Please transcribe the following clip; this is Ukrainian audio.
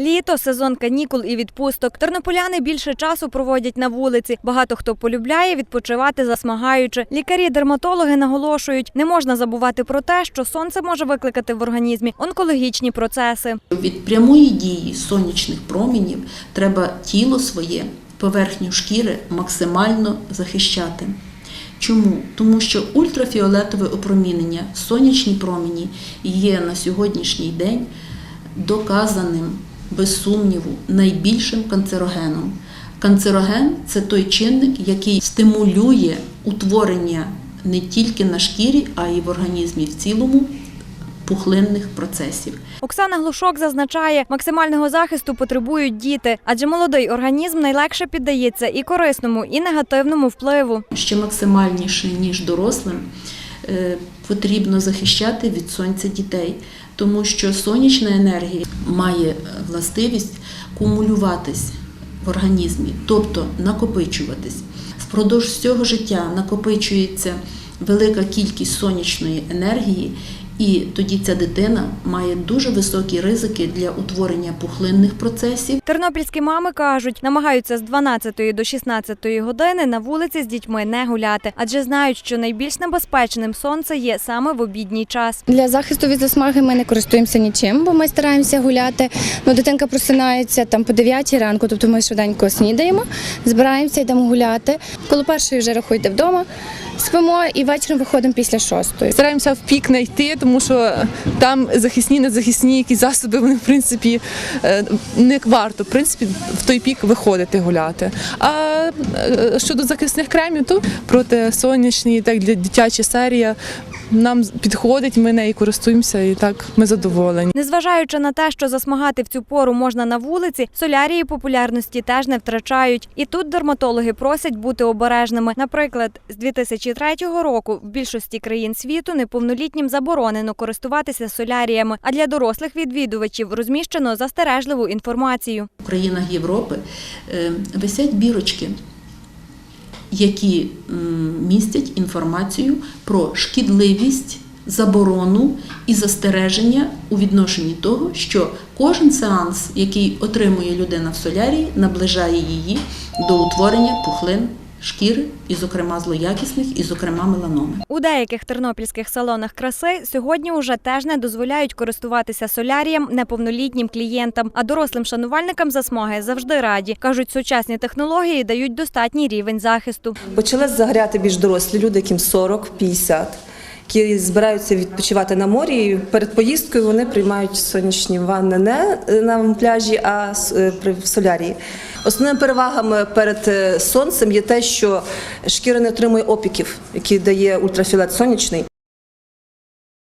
Літо, сезон канікул і відпусток. Тернополяни більше часу проводять на вулиці. Багато хто полюбляє відпочивати засмагаючи. Лікарі-дерматологи наголошують, не можна забувати про те, що сонце може викликати в організмі онкологічні процеси. Від прямої дії сонячних промінів треба тіло своє, поверхню шкіри максимально захищати. Чому? Тому що ультрафіолетове опромінення, сонячні промені є на сьогоднішній день доказаним, без сумніву, найбільшим канцерогеном. Канцероген це той чинник, який стимулює утворення не тільки на шкірі, а й в організмі в цілому пухлинних процесів. Оксана Глушок зазначає, максимального захисту потребують діти, адже молодий організм найлегше піддається і корисному, і негативному впливу. ще максимальніше, ніж дорослим, е, потрібно захищати від сонця дітей, тому що сонячна енергія має властивість кумулюватись в організмі, тобто накопичуватись. Впродовж всього життя накопичується велика кількість сонячної енергії. І тоді ця дитина має дуже високі ризики для утворення пухлинних процесів, Тернопільські мами кажуть, намагаються з 12 до 16 години на вулиці з дітьми не гуляти, адже знають, що найбільш небезпечним сонце є саме в обідній час. Для захисту від засмаги ми не користуємося нічим, бо ми стараємося гуляти. Ну, дитинка просинається там по 9 ранку, тобто ми швиденько снідаємо, збираємося, йдемо гуляти. Коло першої вже рахуйте вдома, спимо і вечором виходимо після шостої. Стараємося в пік не йти, тому що там захисні, незахисні якісь засоби, вони в принципі е, не варто в принципі в той пік виходити гуляти. А е, щодо захисних кремів, то проти сонячні, так для дитяча серія нам підходить, ми нею користуємося і так ми задоволені. Незважаючи на те, що засмагати в цю пору можна на вулиці, солярії популярності теж не втрачають. І тут дерматологи просять бути обережними. Наприклад, з 2003 року в більшості країн світу неповнолітнім заборонено користуватися соляріями, а для дорослих відвідувачів розміщено застережливу інформацію. в країнах Європи е, висять бірочки, які містять інформацію про шкідливість, заборону і застереження у відношенні того, що кожен сеанс, який отримує людина в солярії, наближає її до утворення пухлин шкіри, і, зокрема, злоякісних, і, зокрема, меланоми. У деяких тернопільських салонах краси сьогодні уже теж не дозволяють користуватися солярієм неповнолітнім клієнтам, а дорослим шанувальникам засмаги завжди раді. кажуть, сучасні технології дають достатній рівень захисту. Почали загоряти більш дорослі люди, яким 40-50, які збираються відпочивати на морі. І перед поїздкою вони приймають сонячні ванни не на пляжі, а е, в солярії. Основними перевагами перед е, сонцем є те, що шкіра не отримує опіків, які дає ультрафіолет сонячний.